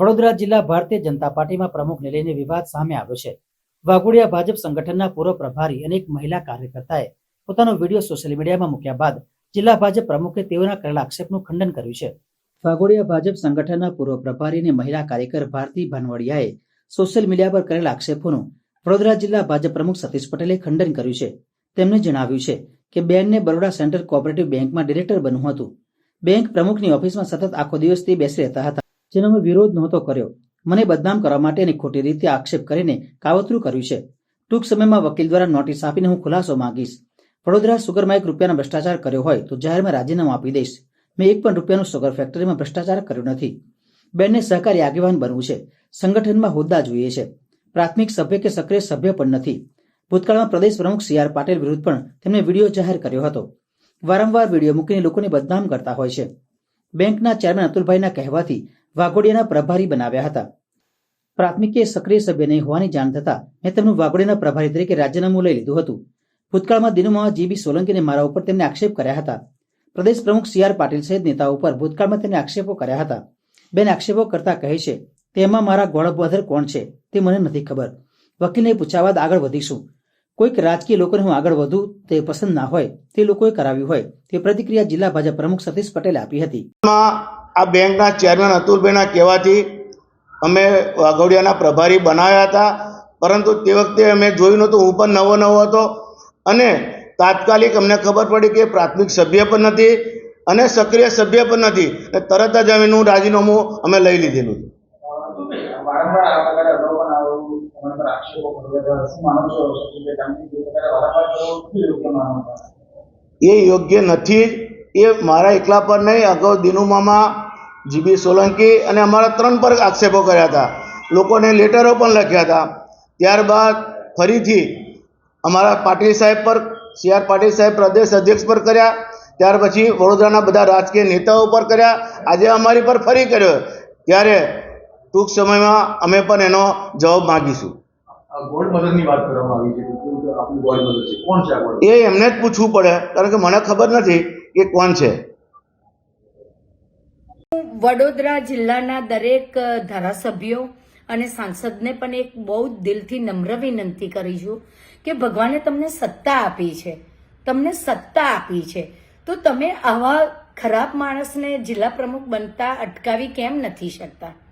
વડોદરા જિલ્લા ભારતીય જનતા પાર્ટીમાં પ્રમુખને લઈને વિવાદ સામે આવ્યો છે. વાઘોડિયા ભાજપ સંગઠનના પૂર્વ પ્રભારી અને એક મહિલા કાર્યકર્તાએ પોતાનો વીડિયો સોશિયલ મીડિયામાં મૂક્યા બાદ જિલ્લા ભાજપ પ્રમુખે તેઓના કરેલા આક્ષેપનું ખંડન કર્યું છે. વાઘોડિયા ભાજપ સંગઠનના પૂર્વ પ્રભારી અને મહિલા કાર્યકર ભારતી ભાનવડિયાએ સોશિયલ મીડિયા પર કરેલા આક્ષેપોનું વડોદરા જિલ્લા ભાજપ પ્રમુખ સતીશ પટેલે ખંડન કર્યું છે. તેમણે જણાવ્યું છે કે બેનને બરોડા સેન્ટ્રલ કોઓપરેટિવ બેંકમાં ડિરેક્ટર બનવું હતું. બેંક પ્રમુખની ઓફિસમાં સતત આખો દિવસથી બેસી રહેતા હતા. જેનો મેં વિરોધ નહોતો કર્યો. મને બદનામ કરવા માટેની ખોટી રીતે આક્ષેપ કરીને કાવતરું કર્યું છે. ટૂંક સમયમાં વકીલ દ્વારા નોટિસ આપીને હું ખુલાસો માંગીશ. વડોદરા સુગરમાં એક રૂપિયાનો ભ્રષ્ટાચાર કર્યો હોય તો જાહેરમાં રાજીનામું આપી દઈશ. મેં એક પણ રૂપિયાનું સુગર ફેક્ટરીમાં ભ્રષ્ટાચાર કર્યો નથી. બેનને સહકારી આગેવાન બનવું છે. સંગઠનમાં હોદ્દા જોઈએ છે. પ્રાથમિક સભ્ય કે સક્રિય સભ્ય પણ નથી. ભૂતકાળમાં પ્રદેશ પ્રમુખ સી આર પાટીલ વિરુદ્ધ પણ તેમણે વીડિયો જાહેર કર્યો હતો. વારંવાર વીડિયો મૂકીને લોકોને બદનામ કરતા હોય છે. બેંકના ચેરમેન અતુલભાઈના કહેવાથી વાઘોડિયાના પ્રભારી બનાવ્યા હતા. પ્રાથમિકે સક્રિય સભ્ય નહીં હોવાની જાણ થતા મેં તેમનું વાઘોડિયાના પ્રભારી તરીકે રાજીનામું લઈ લીધું હતું. ભૂતકાળમાં દિનુમાં જીબી સોલંકીને મારા ઉપર તેમને આક્ષેપ કર્યા હતા. પ્રદેશ પ્રમુખ સી આર પાટીલ સહિત નેતાઓ ઉપર ભૂતકાળમાં તેમને આક્ષેપો કર્યા હતા. બેન આક્ષેપો કરતા કહે છે, તેમાં મારા ગોળબોધર કોણ છે, તે મને નથી ખબર. વકીલને પૂછ્યા બાદ આગળ વધીશું. કોઈક રાજકીય લોકોને હું આગળ વધુ, તે પસંદ ના હોય, તે લોકોએ કરાવ્યું હોય, તે પ્રતિક્રિયા જિલ્લા ભાજપ પ્રમુખ સતીશ પટેલે આપી હતી. આ બેંકના ચેરમેન અતુલભાઈના કહેવાથી અમે વાઘોડિયાના પ્રભારી બનાવ્યા હતા. પરંતુ તે વખતે અમે જોયું નહોતું. હું પણ નવો નવો હતો અને તાત્કાલિક અમને ખબર પડી કે પ્રાથમિક સભ્ય પણ નથી અને સક્રિય સભ્ય પણ નથી. અને તરત જ અમે એનું રાજીનામું અમે લઈ લીધેલું. એ યોગ્ય નથી એ મારા એકલા પર નહીં અગાઉ દિનુમામા જીબી સોલંકી અને અમારા ત્રણ પર આક્ષેપો કર્યા હતા. લોકોને લેટરો પણ લખ્યા હતા. ત્યારબાદ ફરીથી અમારા પાટીલ સાહેબ પર સી આર પાટીલ સાહેબ પ્રદેશ અધ્યક્ષ પર કર્યા. ત્યાર પછી વડોદરાના બધા રાજકીય નેતાઓ પર કર્યા. આજે અમારી પર ફરી કર્યો. ત્યારે ટૂંક સમયમાં અમે પણ એનો જવાબ માગીશું. એ એમને જ પૂછવું પડે. કારણ કે મને ખબર નથી કે કોણ છે. વડોદરા જિલ્લાના દરેક ધારાસભ્યો અને સાંસદને પણ એક બહુ દિલથી નમ્ર વિનંતી કરી છું કે ભગવાને તમને સત્તા આપી છે. તમને સત્તા આપી છે. તો તમે આવા ખરાબ માણસને જિલ્લા પ્રમુખ બનતા અટકાવી કેમ નથી શકતા?